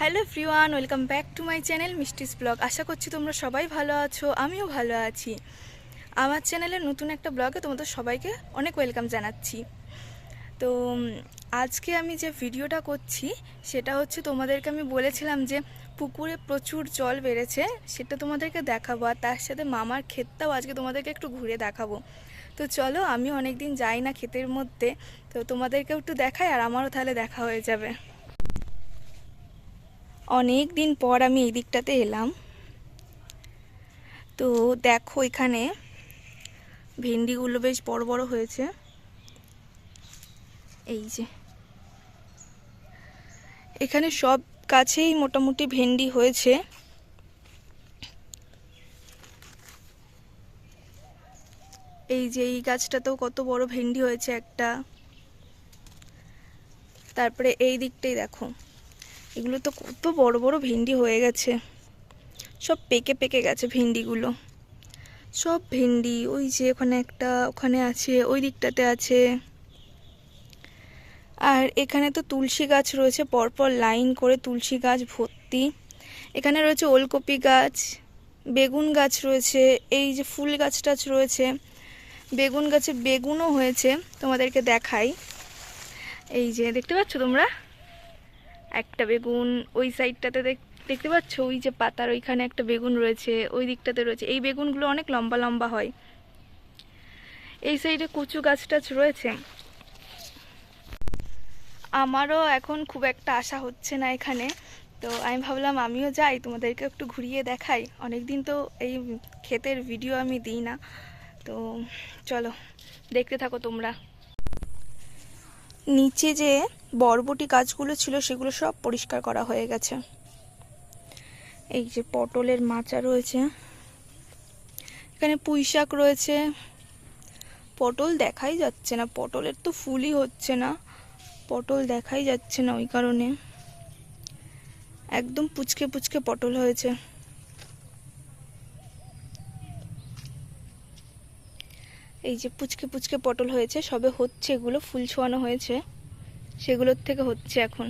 Hello ফ্রিওয়ান welcome back to my channel Mishti's vlog. আশা করছি তোমরা সবাই ভালো আছো, আমিও ভালো আছি। আমার চ্যানেলের নতুন একটা ব্লগে তোমাদের সবাইকে অনেক ওয়েলকাম জানাচ্ছি। তো আজকে আমি যে ভিডিওটা করছি, সেটা হচ্ছে তোমাদেরকে আমি বলেছিলাম যে পুকুরে প্রচুর জল বেড়েছে, সেটা তোমাদেরকে দেখাবো। আর তার সাথে মামার ক্ষেতটাও আজকে তোমাদেরকে একটু ঘুরে দেখাবো। তো চলো, আমি অনেক দিন যাই না ক্ষেতের মধ্যে, তো তোমাদেরকেও একটু দেখাই আর আমারও তাহলে দেখা হয়ে যাবে। অনেক দিন পর আমি এই দিকটাতে এলাম। তো দেখো এখানে ভেন্ডিগুলো বেশ বড় বড় হয়েছে। এই যে। এখানে সব গাছেই মোটামুটি ভেন্ডি হয়েছে। এই যে এই গাছটাতেও কত বড় ভেন্ডি হয়েছে একটা। তারপরে এই দিকটাই দেখো। এগুলো তো কত বড় বড় ভেন্ডি হয়ে গেছে। সব পেকে পেকে গেছে ভেন্ডিগুলো। সব ভেন্ডি, ওই যে ওখানে একটা, ওখানে আছে, ওই দিকটাতে আছে। আর এখানে তো তুলসী গাছ রয়েছে, পরপর লাইন করে তুলসী গাছ ভর্তি। এখানে রয়েছে ওলকপি গাছ, বেগুন গাছ রয়েছে, এই যে ফুল গাছ টাছ রয়েছে, বেগুন গাছে বেগুনও হয়েছে, তোমাদেরকে দেখাই। এই যে, দেখতে পাচ্ছ তোমরা? একটা বেগুন ওই সাইডটাতে দেখ- দেখতে পাচ্ছ? ওই যে পাতার ওইখানে একটা বেগুন রয়েছে, ওই দিকটাতে রয়েছে। এই বেগুনগুলো অনেক লম্বা লম্বা হয়। এই সাইডে কচু গাছ টাছ রয়েছে। আমারও এখন খুব একটা আশা হচ্ছে না এখানে। তো আমি ভাবলাম আমিও যাই, তোমাদেরকে একটু ঘুরিয়ে দেখাই। অনেক দিন তো এই ক্ষেতের ভিডিও আমি দিই না। তো চলো, দেখতে থাকো তোমরা। নিচে যে বরবটি গাছগুলো ছিল, সেগুলো সব পরিষ্কার করা হয়ে গেছে। এই যে পটলের মাচা রয়েছে। এখানে পুঁই শাক রয়েছে। পটল দেখাই যাচ্ছে না। পটলের তো ফুলই হচ্ছে না। পটল দেখাই যাচ্ছে না ওই কারণে। একদম পুচকে পুচকে পটল হয়েছে। এই যে পুচকে পুচকে পটল হয়েছে, সবে হচ্ছে এগুলো, ফুল ছোয়ানো হয়েছে। সেগুলোর থেকে হচ্ছে এখন।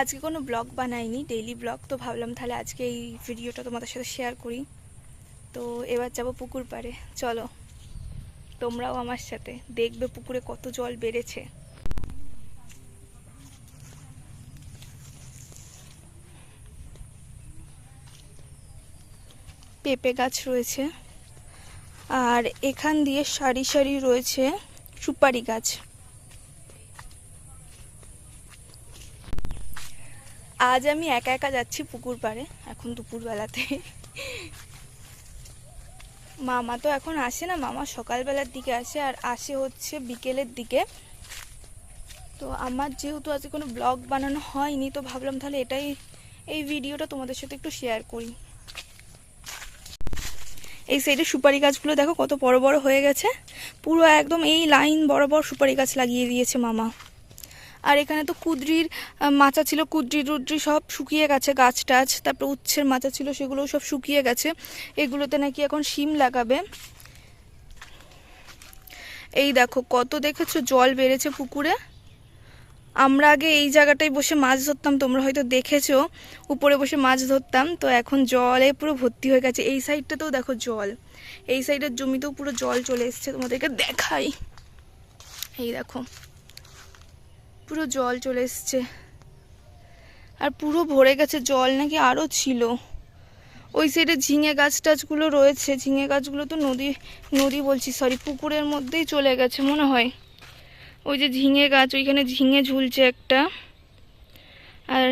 আজকে কোনো ব্লগ বানাইনি ডেইলি ব্লগ, তো ভাবলাম তাহলে আজকে এই ভিডিওটা তোমাদের সাথে শেয়ার করি। তো এবার যাব পুকুর পাড়ে, চলো। তোমরাও আমার সাথে, দেখবে পুকুরে কত জল বেড়েছে। পেঁপে গাছ রয়েছে। আর এখান দিয়ে সারি সারি রয়েছে সুপারি গাছ। আজ আমি একা একা যাচ্ছি পুকুর পাড়ে, এখন দুপুরবেলাতে। মামা তো এখন আসে না, মামা সকালবেলার দিকে আসে আর আসে হচ্ছে বিকেলের দিকে। তো আমার যেহেতু আজকে কোনো ব্লগ বানানো হয়নি, তো ভাবলাম তাহলে এটাই, এই ভিডিওটা তোমাদের সাথে একটু শেয়ার করি। এই সাইডে সুপারি গাছগুলো দেখো কত বড় বড় হয়ে গেছে। পুরো একদম এই লাইন বরাবর সুপারি গাছ লাগিয়ে দিয়েছে মামা। আর এখানে তো কুদ্রির মাচা ছিল, কুদ্রি টুদ্রি সব শুকিয়ে গেছে, গাছ টাছ, তারপর উচ্ছের মাচা ছিল, সেগুলোও সব শুকিয়ে গেছে। এগুলোতে নাকি এখন শিম লাগাবে। এই দেখো কত দেখেছ, জল বেড়েছে পুকুরে। আমরা আগে এই জায়গাটায় বসে মাছ ধরতাম, তোমরা হয়তো দেখেছ। উপরে বসে মাছ ধরতাম, তো এখন জলে পুরো ভর্তি হয়ে গেছে। এই সাইডটাতেও দেখো জল। এই সাইডের জমিতেও পুরো জল চলে এসছে, তোমাদেরকে দেখাই। এই দেখো, পুরো জল চলে এসছে। আর পুরো ভরে গেছে, জল নাকি আরও ছিল। ওই সাইডে ঝিঙে গাছ টাছগুলো রয়েছে। ঝিঙে গাছগুলো তো নদী নদী বলছি সরি পুকুরের মধ্যেই চলে গেছে, মনে হয়। ওই যে ঝিঙে গাছ, ওইখানে ঝিঙে ঝুলছে একটা। আর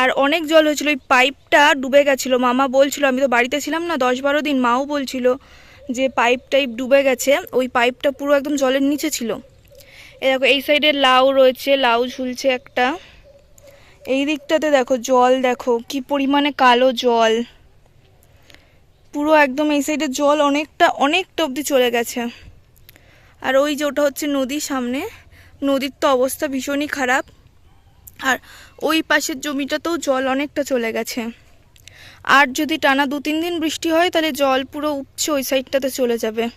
আর অনেক জল হয়েছিল, ওই পাইপটা ডুবে গেছিল। মামা বলছিল, আমি তো বাড়িতে ছিলাম না, দশ বারো দিন, মাও বলছিল যে পাইপ টাইপ ডুবে গেছে, ওই পাইপটা পুরো একদম জলের নিচে ছিল। এ দেখো, এই সাইডে লাউ রয়েছে, লাউ ঝুলছে একটা। এই দিকটাতে দেখো, জল দেখো, কি পরিমাণে কালো জল। পুরো একদম এই সাইডে জল অনেকটা অনেকটা অবধি চলে গেছে। আর ওই যে ওটা হচ্ছে নদীর সামনে। নদীর তো অবস্থা ভীষণই খারাপ। আর ওই পাশের জমিটাতেও জল অনেকটা চলে গেছে। আর যদি টানা দু তিন দিন বৃষ্টি হয়, তাহলে জল পুরো উপচে ওই সাইডটাতে চলে যাবে।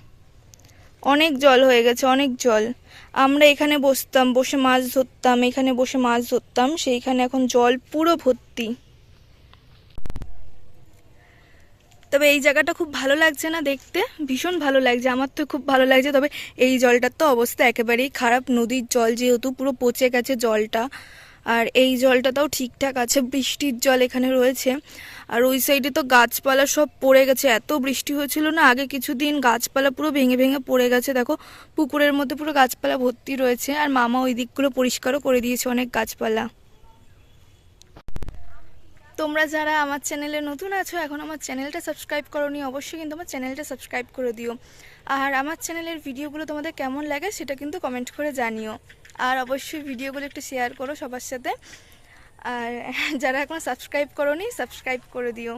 অনেক জল হয়ে গেছে, অনেক জল। আমরা এখানে বসতাম, বসে মাছ ধরতাম, এখানে বসে মাছ ধরতাম, সেইখানে এখন জল পুরো ভর্তি। তবে এই জায়গাটা খুব ভালো লাগছে না দেখতে, ভীষণ ভালো লাগছে, আমার তো খুব ভালো লাগছে, তবে এই জলটার তো অবস্থা একেবারেই খারাপ, নদীর জল যেহেতু পুরো পচে গেছে জলটা, আর এই জলটা তাও ঠিকঠাক আছে, বৃষ্টির জল এখানে রয়েছে, আর ওই সাইডে তো গাছপালা সব পড়ে গেছে, এত বৃষ্টি হয়েছিল না, আগে কিছুদিন গাছপালা পুরো ভেঙে ভেঙে পড়ে গেছে, দেখো পুকুরের মধ্যে পুরো গাছপালা ভর্তি রয়েছে, আর মামা ওই দিকগুলো পরিষ্কারও করে দিয়েছে অনেক গাছপালা। তোমরা যারা আমার চ্যানেলে নতুন আছো, এখন আমার চ্যানেলটা সাবস্ক্রাইব করোনি, অবশ্যই কিন্তু আমার চ্যানেলটা সাবস্ক্রাইব করে দিও। আর আমার চ্যানেলের ভিডিওগুলো তোমাদের কেমন লাগে সেটা কিন্তু কমেন্ট করে জানিও। আর অবশ্যই ভিডিওগুলো একটু শেয়ার করো সবার সাথে। আর যারা এখন সাবস্ক্রাইব করোনি সাবস্ক্রাইব করে দিও।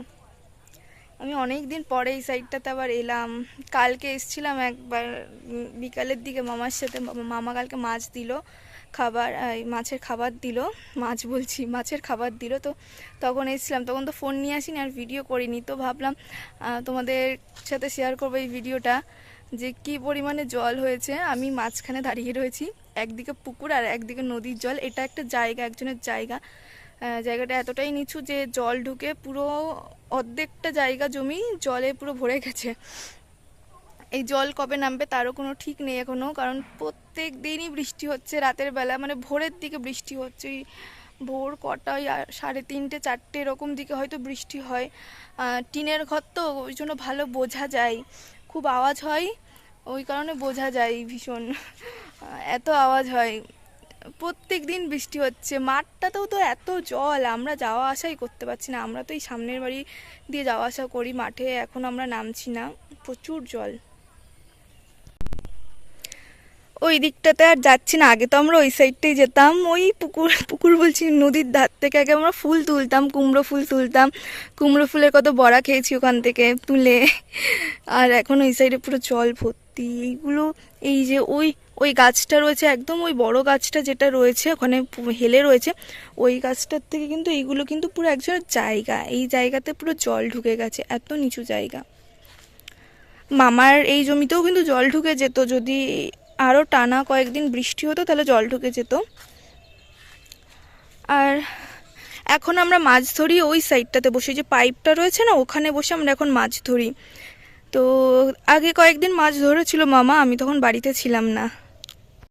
আমি অনেক দিন পরে এই সাইডটাতে আবার এলাম। কালকে এসছিলাম একবার বিকালের দিকে মামার সাথে, মামা কালকে মাছ দিল। খাবার মাছের খাবার দিল। মাছ বলছি, মাছের খাবার দিল। তো তখন এসেছিলাম, তখন তো ফোন নিয়ে আসিনি আর ভিডিও করিনি। তো ভাবলাম তোমাদের সাথে শেয়ার করব এই ভিডিওটা যে কি পরিমাণে জল হয়েছে। আমি মাঝখানে দাঁড়িয়ে রয়েছি, একদিকে পুকুর আর একদিকে নদীর জল। এটা একটা জায়গা, একজনের জায়গা। জায়গাটা এতটাই নিচু যে জল ঢুকে পুরো অর্ধেকটা জায়গা জমি জলে পুরো ভরে গেছে। এই জল কবে নামবে তারও কোনো ঠিক নেই এখনও কারণ প্রত্যেক দিনই বৃষ্টি হচ্ছে রাতের বেলা মানে ভোরের দিকে বৃষ্টি হচ্ছে। ওই ভোর কটা সাড়ে তিনটে, চারটে এরকম দিকে হয়তো বৃষ্টি হয়। টিনের ঘর তো ওই জন্য ভালো বোঝা যায়। খুব আওয়াজ হয়, ওই কারণে বোঝা যায় ভীষণ। এত আওয়াজ হয়। প্রত্যেক দিন বৃষ্টি হচ্ছে, মাঠটাতেও তো এত জল, আমরা যাওয়া আসাই করতে পারছি না। আমরা তো এই সামনের বাড়ি দিয়ে যাওয়া আসা করি, মাঠে এখন আমরা নামছি না, প্রচুর জল। ওই দিকটাতে আর যাচ্ছি না। আগে তো আমরা ওই সাইডটাই যেতাম। ওই পুকুর পুকুর বলছি নদীর ধার থেকে আগে আমরা ফুল তুলতাম, কুমড়ো ফুল তুলতাম। কুমড়ো ফুলের কত বড়া খেয়েছি ওখান থেকে তুলে। আর এখন ওই সাইডে পুরো জল ভর্তি। এইগুলো, এই যে ওই ওই গাছটা রয়েছে, একদম ওই বড় গাছটা যেটা রয়েছে, ওখানে হেলে রয়েছে, ওই গাছটার থেকে কিন্তু এইগুলো কিন্তু পুরো একজনের জায়গা। এই জায়গাতে পুরো জল ঢুকে গেছে, এত নিচু জায়গা। মামার এই জমিতেও কিন্তু জল ঢুকে যেত। যদি আরও টানা কয়েকদিন বৃষ্টি হতো, তাহলে জল ঢুকে যেত। আর এখন আমরা মাছ ধরি ওই সাইডটাতে বসে, যে পাইপটা রয়েছে না, ওখানে বসে আমরা এখন মাছ ধরি। তো আগে কয়েকদিন মাছ ধরেছিল মামা, আমি তখন বাড়িতে ছিলাম না।